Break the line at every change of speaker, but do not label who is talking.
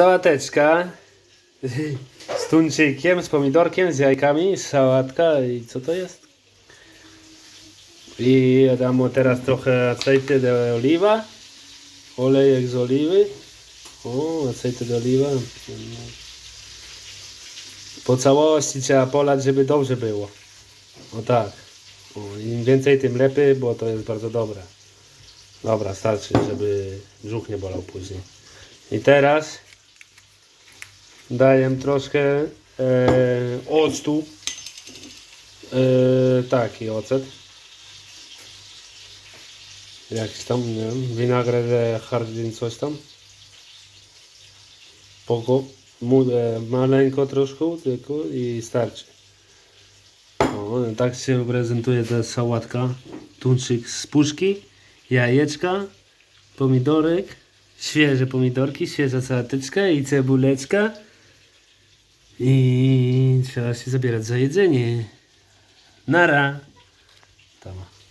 Sałateczka z tuńczykiem, z pomidorkiem, z jajkami, sałatka i co to jest? I damy teraz trochę aceite de oliva, olejek z oliwy. O, aceite de oliva. Po całości trzeba polać, żeby dobrze było. O tak. O, Im więcej, tym lepiej, bo to jest bardzo dobre. Dobra, starczy, żeby brzuch nie bolał później. I teraz daję troszkę e, octu. E, taki ocet. Jakiś tam, nie wiem, vinagre de hardin, coś tam. Poko, e, maleńko troszkę tylko i starczy. O, tak się prezentuje ta sałatka. Tuńczyk z puszki, jajeczka, pomidorek, świeże pomidorki, świeża sałateczka i cebuleczka. I trzeba się zabierać za jedzenie. Nara. Tam.